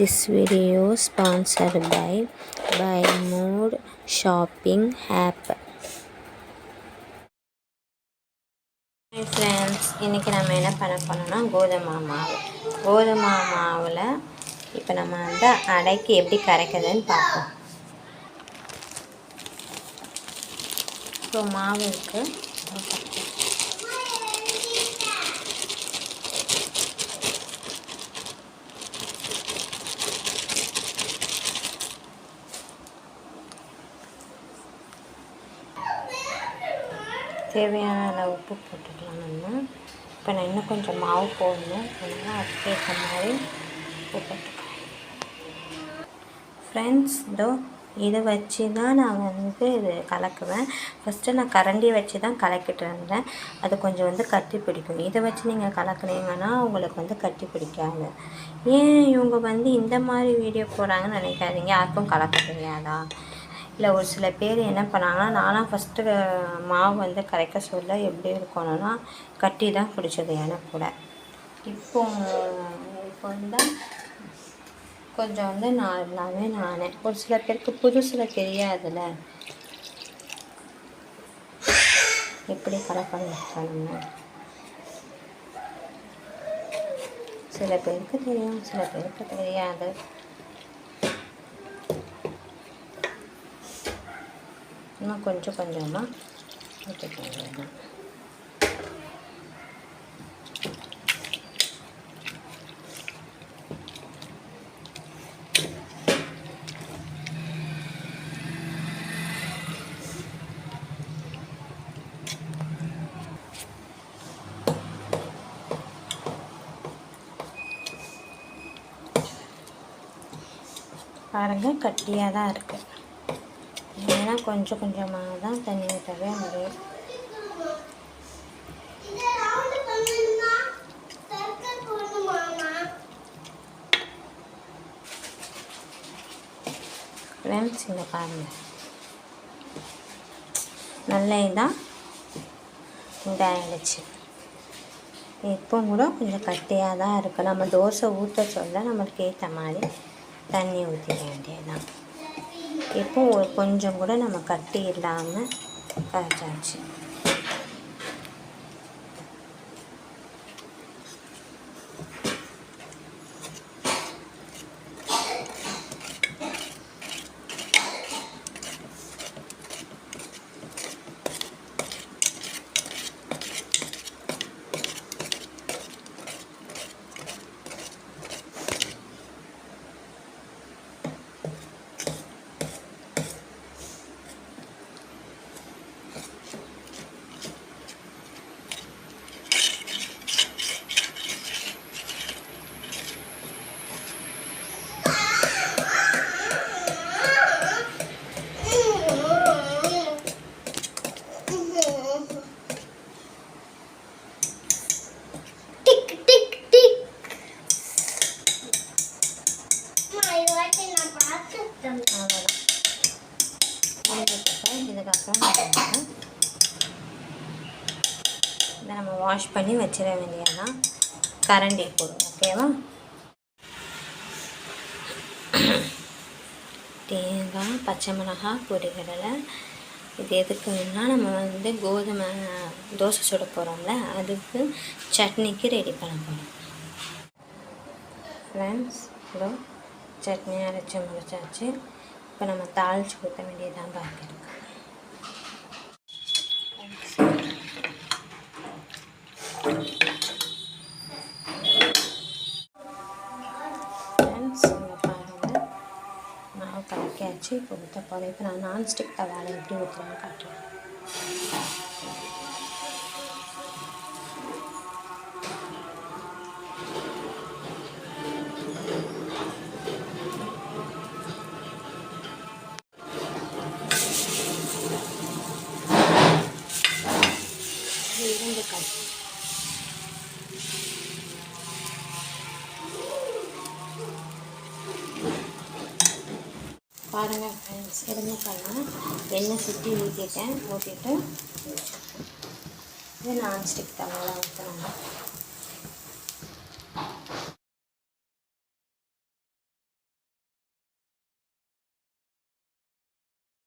This video sponsored by Buy More Shopping app. Hi friends இன்றைக்கி நம்ம என்ன பண்ண போனோம்னா கோதுமை மாவு. கோதுமை மாவில் இப்போ நம்ம வந்து அடைக்கு எப்படி கரைக்கிறதுன்னு பார்ப்போம். இப்போ மாவு தேவையான அளவு உப்பு போட்டுக்கலாம் நம்ம. இப்போ நான் இன்னும் கொஞ்சம் மாவு போடணும். அதனால் அதுக்கேற்ற மாதிரி உப்பு போட்டுக்கலாம். ஃப்ரெண்ட்ஸ் இதோ இதை வச்சு தான் நான் வந்து இது கலக்குவேன். ஃபஸ்ட்டு நான் கரண்டி வச்சு தான் கலக்கிட்டு இருந்தேன். அது கொஞ்சம் வந்து கட்டி பிடிக்கும். இதை வச்சு நீங்கள் கலக்குனீங்கன்னா உங்களுக்கு வந்து கட்டி பிடிக்காது. ஏன் இவங்க வந்து இந்த மாதிரி வீடியோ போடுறாங்கன்னு நினைக்காதீங்க. யாருக்கும் கலக்க தெரியாதா? இல்லை ஒரு சில பேர் என்ன பண்ணாங்கன்னா நானும் ஃபஸ்ட்டு மாவு வந்து கரைக்க சொல்ல எப்படி இருக்கணும்னா கட்டி தான் பிடிச்சது எனக்கு கூட. இப்போ இப்போ வந்து கொஞ்சம் வந்து நான் எல்லாமே நானே. ஒரு சில பேருக்கு புதுசில் தெரியாதுல்ல. எப்படி கலக்கணும் சில பேருக்கு தெரியும் சில பேருக்கு தெரியாது. இன்னும் கொஞ்சம் கொஞ்சமாக ஊற்றிக்கோங்க பாருங்கள் கட்டியாக தான் இருக்குது ஏன்னா கொஞ்சம் கொஞ்சமாக தான் தண்ணி ஊற்றவே முடியும். ஃப்ரெண்ட்ஸ் இங்கே பாருங்கள் நல்ல இதாக இதாகிடுச்சு இப்போ கூட கொஞ்சம் கட்டியாக தான் இருக்குது நம்ம தோசை ஊற்ற சொல்ல நம்மளுக்கு ஏற்ற மாதிரி தண்ணி ஊற்றிக்க வேண்டியதுதான். இப்போ கொஞ்சம் கூட நம்ம கட்டி இல்லாமல் இதுக்கப்புறம் இதை நம்ம வாஷ் பண்ணி வச்சிட வேண்டியதான் கரண்டி போடும் ஓகேவா தேங்காய் பச்சை மிளகாய் பொடிகடலை. இது எதுக்கு எதுக்குன்னா நம்ம வந்து கோதுமை தோசை சுட போகிறோம்ல அதுக்கு சட்னிக்கு ரெடி பண்ண போகிறோம் ஃப்ரெண்ட்ஸ் ஹலோ சட்னி அரைச்சி முடிச்சாச்சு. இப்போ நம்ம தாளித்து ஊற்ற வேண்டியதான் பார்க்குறோம் மாவு கலக்கியாச்சு. இப்போ ஊற்ற போகிறேன் இப்போ நான் நான்ஸ்டிக் தவாலை எப்படி ஊற்றுறேன்னு காட்டுறேன். பாருங்கள் ஃப்ரெண்ட்ஸ் எதுவுமே பண்ணால் எண்ணெய் சுற்றி ஊற்றிட்டேன் ஊற்றிட்டு இது நான்ஸ்டிக் தவாவில் ஊற்றணும்